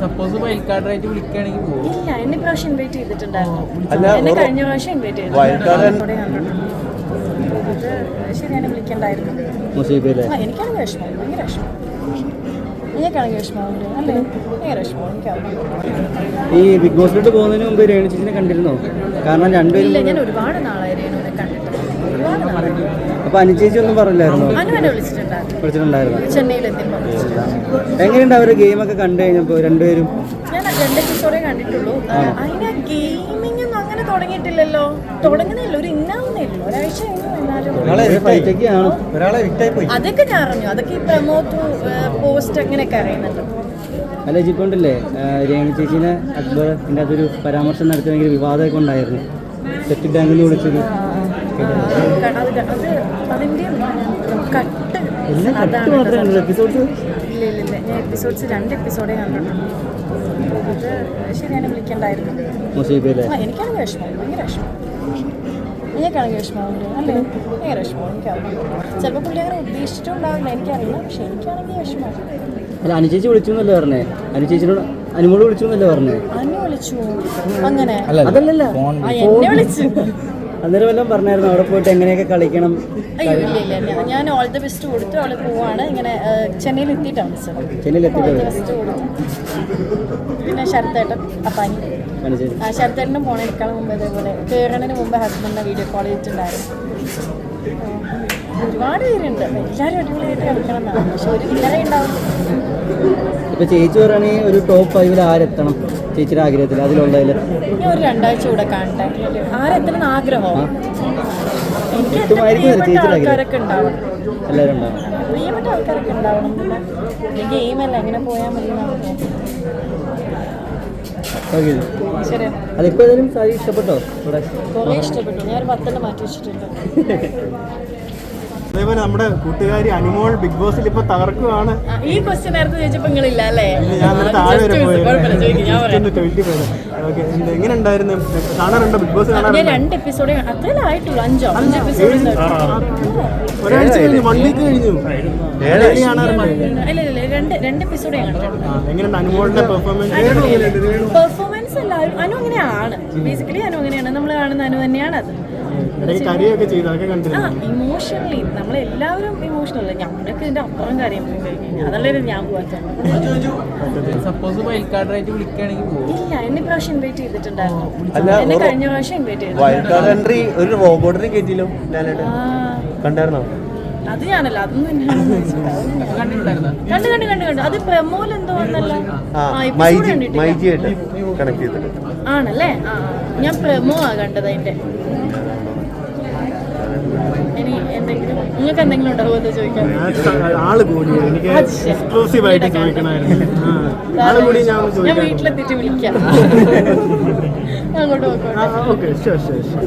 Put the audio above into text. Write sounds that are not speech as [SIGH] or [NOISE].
Suppose wild card ആയിട്ട് വിളിക്കുകയാണെങ്കിൽ പോകും ഇല്ല എന്നെ പ്രാവശ്യം ഇൻവൈറ്റ് ചെയ്തിട്ടുണ്ടായിരുന്നു. എന്നെ കഴിഞ്ഞ പ്രാവശ്യം ഇൻവൈറ്റ് ചെയ്തിട്ടുണ്ടായിരുന്നു. ശരിയാണ് വിളിക്കണ്ടായിരുന്നു. വിഷമം ഭയങ്കര വിഷമം ഈ ബിഗ് ബോസിലോട്ട് പോകുന്നതിന് മുമ്പ് രേണു ചേച്ചിനെ കണ്ടിരുന്നോ? കാരണം രണ്ടുപേരും ഇല്ല ഞാൻ ഒരുപാട് നാളായി രേണുവിനെ കണ്ടിട്ട് ഒരുപാട് നാളായി അപ്പൊ അനുചേച്ചി ഒന്നും പറഞ്ഞില്ലായിരുന്നോ? വിളിച്ചിട്ടുണ്ടായിരുന്നു. എങ്ങനെയുണ്ട് അവരുടെ ഗെയിമൊക്കെ കണ്ടു കഴിഞ്ഞപ്പോ രണ്ടുപേരും? കണ്ടിട്ടുള്ളൂ. അതിന് ഗെയിമിംഗ് ഒന്നും അങ്ങനെ തുടങ്ങിയിട്ടില്ലല്ലോ. തുടങ്ങുന്നില്ല ഒരു ഒരാഴ്ച അതൊക്കെ ഞാൻ അറിഞ്ഞു. അതൊക്കെ ഈ പ്രമോത്ത് പോസ്റ്റ് അങ്ങനെയൊക്കെ അറിയുന്നുണ്ട്. അല്ല ജിക്കൊണ്ടില്ലേ? രേണു ചേച്ചിനെ അക്ബർ ഇതിന്റെ അകത്തൊരു പരാമർശം നടത്തി ഭയങ്കര വിവാദമൊക്കെ ഉണ്ടായിരുന്നു. സെറ്റ് ബാങ്കിൽ നിന്ന് അത് അതിന്റെ കട്ട് അതാണ് എപ്പിസോഡ്സ് ഇല്ല ഇല്ല ഇല്ല ഞാൻ എപ്പിസോഡ്സ് രണ്ട് എപ്പിസോഡേ കണ്ടിട്ടുള്ളൂ ഇത് ശരിയാണ് വിളിക്കണ്ടായിരുന്നു എനിക്കാണെങ്കിൽ വിഷമം ഭയങ്കര വിഷമം എനിക്കാണെങ്കിൽ വിഷമമുണ്ട് അല്ലേ ഭയങ്കര വിഷമം എനിക്കറിയാം ചിലപ്പോൾ പുള്ളി അങ്ങനെ ഉദ്ദേശിച്ചിട്ടുണ്ടാവില്ല എനിക്കറിയില്ല പക്ഷെ എനിക്കാണെങ്കിൽ വിഷമം അല്ല അനുചേച്ചി വിളിച്ചു എന്നല്ലേ പറഞ്ഞേ അനുചേച്ചിനോട് അനുമോൾ വിളിച്ചു. എന്നല്ലേ പറഞ്ഞേ അനു വിളിച്ചു അങ്ങനെ അതല്ലല്ല എന്നെ വിളിച്ചു. അന്നേരം വല്ലതും പറഞ്ഞായിരുന്നു? അവിടെ പോയിട്ട് എങ്ങനെയൊക്കെ കളിക്കണം? അയ്യോ ഇല്ല ഇല്ല ഞാൻ- ഞാൻ ഓൾ ദി ബെസ്റ്റ് കൊടുത്തു അവൾ പോവാണ്. ഇങ്ങനെ ചെന്നൈയിൽ എത്തിയിട്ടാണ് സർ ചെന്നൈയിൽ ഓൾ ദ എത്തിയിട്ട് ബെസ്റ്റ് കൊടുത്തു. പിന്നെ ശരത്തേട്ടൻ അപ്പാനി. അനുചേച്ചി ആ ശരത്തേട്ടനും പോണേക്കാൾ മുമ്പ് ഇതേപോലെ കയറണതിന് മുമ്പ് ഹസ്ബൻഡിനെ വീഡിയോ കോൾ ചെയ്തിട്ടുണ്ടായിരുന്നു. ആ, ഒരുപാട് പേരുണ്ട്. എല്ലാവരും അടിപൊളിയായിട്ട് കളിക്കണം എന്നാണ്. പക്ഷെ ഒരു വിന്നറേ ഉണ്ടാവും ഇപ്പൊ ചേച്ചി പറയുകയാണെങ്കിൽ ഒരു ടോപ്പ് ഫൈവിൽ ആരെത്തണം? ചേച്ചിയുടെ ആഗ്രഹത്തിൽ അതിലുള്ളതിൽ ഇനി ഒരു രണ്ടാഴ്ച കൂടെ കാണട്ടെ ആരെത്തണം ആഗ്രഹം. എനിക്ക് എന്റെ കിട്ടുമായിരിക്കും പ്രിയപ്പെട്ട ചേച്ചിയുടെ ആഗ്രഹം. ആൾക്കാരൊക്കെ ഉണ്ടാവണം എല്ലാവരും ഉണ്ടാവും. പ്രിയപ്പെട്ട ആൾക്കാരൊക്കെ ഉണ്ടാവണം പിന്നെ ഗെയിമല്ല എങ്ങനെ പോയാൽ മതി എന്നാണ് ഓക്കെ. ശരി അതിപ്പോ ഏതായാലും സാരി ഇഷ്ടപ്പെട്ടോ? ഇവിടെ. കുറേ ഇഷ്ടപ്പെട്ടു. ഞാൻ ഒരു പത്തെണ്ണം മാറ്റി വെച്ചിട്ടുണ്ട്. [LAUGHS] അതേപോലെ നമ്മുടെ കൂട്ടുകാരി അനിമോൾ ബിഗ് ബോസിൽ ഇപ്പൊ തകർക്കുവാണ്. ഈ ക്വസ്റ്റ്യൻ നേരത്തെ ചോദിച്ചപ്പോ നിങ്ങളില്ല അല്ലേ? ഞാൻ താഴെ വരെ പോയത്. എങ്ങനെ ഉണ്ടായിരുന്നു? കാണാറുണ്ടോ? ബിഗ് ബോസ് ഞാൻ കാണാറുണ്ടോ? രണ്ട് എപ്പിസോഡേ അത്രയല്ലേ ആയിട്ടുള്ളൂ അഞ്ചോ അഞ്ച്? എപ്പിസോഡ് ഒരാഴ്ച കഴിഞ്ഞു വൺ വീക്ക് കഴിഞ്ഞു. കാണാറുണ്ട്. രണ്ട് രണ്ട് എപ്പിസോഡേ എങ്ങനെയുണ്ട് അനുമോളുടെ പെർഫോമൻസ് പെർഫോമൻസ് എല്ലാവരും അനു അങ്ങനെയാണ്. ബേസിക്കലി അനു അങ്ങനെയാണ്. നമ്മൾ കാണുന്ന അനു തന്നെയാണ് അത്. ആ ഇമോഷണലി നമ്മളെല്ലാവരും ഇമോഷണൽ അല്ല. ഞമ്മളൊക്കെ ഇതിന്റെ അപ്പുറം കാര്യം അതല്ലേ ഞാൻ സപ്പോസ് ഇല്ല എന്നെ പ്രാവശ്യം ഇൻവൈറ്റ് ചെയ്തിട്ടുണ്ടായിരുന്നു. എന്നെ കഴിഞ്ഞ പ്രാവശ്യം ഇൻവൈറ്റ് ചെയ്തിട്ടുണ്ടായിരുന്നു. ഒരു റോബോട്ടിനെ കയറ്റിയില്ലോ കണ്ടായിരുന്നോ? അത് ഞാനല്ല അതൊന്നും കണ്ടു കണ്ടു കണ്ടു കണ്ടു. അത് പ്രമോൽ എന്തോ ആണല്ലേ? ആ. ഞാൻ പ്രമോ ആ കണ്ടത് അതിന്റെ. എന്തെങ്കിലും നിങ്ങൾക്ക് എന്തെങ്കിലും ഉണ്ടോ? എന്ന് ചോദിക്കാൻ ആൾ കൂടി. എനിക്ക് അത് ശരി. എക്സ്ക്ലൂസീവ് ആയിട്ട് ചോദിക്കണമായിരുന്നു. ആൾ കൂടി ഞാൻ ഞാൻ വീട്ടിലെത്തിയിട്ട് വിളിക്കാം. [LAUGHS] അങ്ങോട്ട് ഓക്കെ. ശരി ഷുവർ